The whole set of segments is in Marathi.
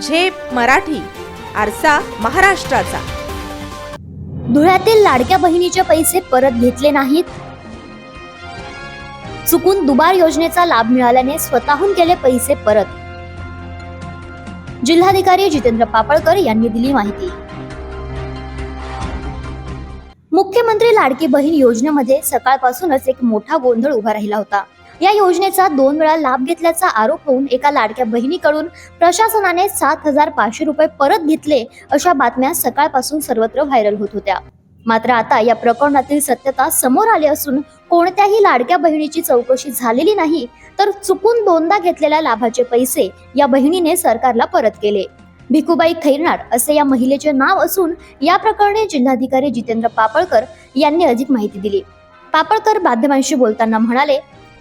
झेप मराठी आरसा महाराष्ट्राचा. धुळ्यातील लाडक्या बहिणीचे पैसे परत घेतले नाहीत? चुकून दुबार योजनेचा लाभ मिळाल्याने स्वतःहून केले पैसे परत. जिल्हाधिकारी जितेंद्र पापळकर यांनी दिली माहिती. मुख्यमंत्री लाडकी बहीण योजनेमध्ये सकाळपासूनच एक मोठा गोंधळ उभा राहिला होता. या योजनेचा दोन वेळा लाभ घेतल्याचा आरोप होऊन एका लाडक्या बहिणीकडून प्रशासनाने सात हजार पाचशे रुपये परत घेतले अशा बातम्या सकाळपासून सर्वत्र व्हायरल होत होत्या. मात्र आता या प्रकरणातील सत्यता समोर आली असून कोणत्याही लाडक्या बहिणीची चौकशी झालेली नाही तर चुकून दोनदा घेतलेल्या लाभाचे पैसे या बहिणीने सरकारला परत केले. भिकुबाई खैरनार असे या महिलेचे नाव असून या प्रकरणी जिल्हाधिकारी जितेंद्र पापळकर यांनी अधिक माहिती दिली. पापळकर माध्यमांशी बोलताना म्हणाले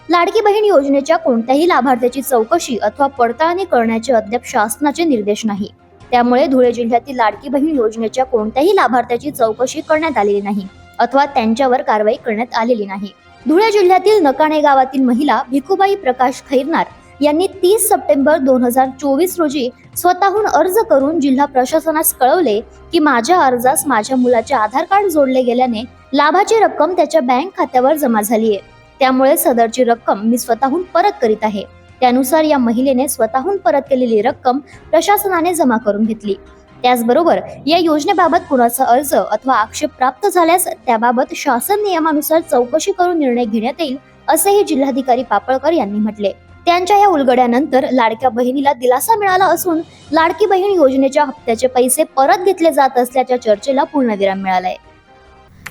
लाडकी बहीण योजनेच्या कोणत्याही लाभार्थ्याची चौकशी अथवा पडताळणी करण्याचे अद्याप शासनाचे निर्देश नाही. त्यामुळे धुळे जिल्ह्यातील लाडकी बहीण योजनेच्या कोणत्याही लाभार्थ्याची चौकशी करण्यात आलेली नाही अथवा त्यांच्यावर कारवाई करण्यात आलेली नाही. धुळे जिल्ह्यातील नकाणे गावातील महिला भिकुबाई प्रकाश खैरनार यांनी तीस सप्टेंबर दोन हजार चोवीस रोजी स्वतःहून अर्ज करून जिल्हा प्रशासनास कळवले की माझ्या अर्जास माझ्या मुलाचे आधार कार्ड जोडले गेल्याने लाभाची रक्कम त्याच्या बँक खात्यावर जमा झाली आहे त्यामुळे सदरची रक्कम मी स्वतःहून परत करीत आहे. त्यानुसार या महिलेने स्वतःहून परत केलेली रक्कम प्रशासनाने जमा करून घेतली. त्याचबरोबर या योजनेबाबत कुणाचा अर्ज अथवा आक्षेप प्राप्त झाल्यास त्याबाबत शासन नियमानुसार चौकशी करून निर्णय घेण्यात येईल असेही जिल्हाधिकारी पापळकर यांनी म्हटले. त्यांच्या या उलगड्यानंतर लाडक्या बहिणीला दिलासा मिळाला असून लाडकी बहीण योजनेच्या हप्त्याचे पैसे परत घेतले जात असल्याच्या चर्चेला पूर्णविराम मिळालाय.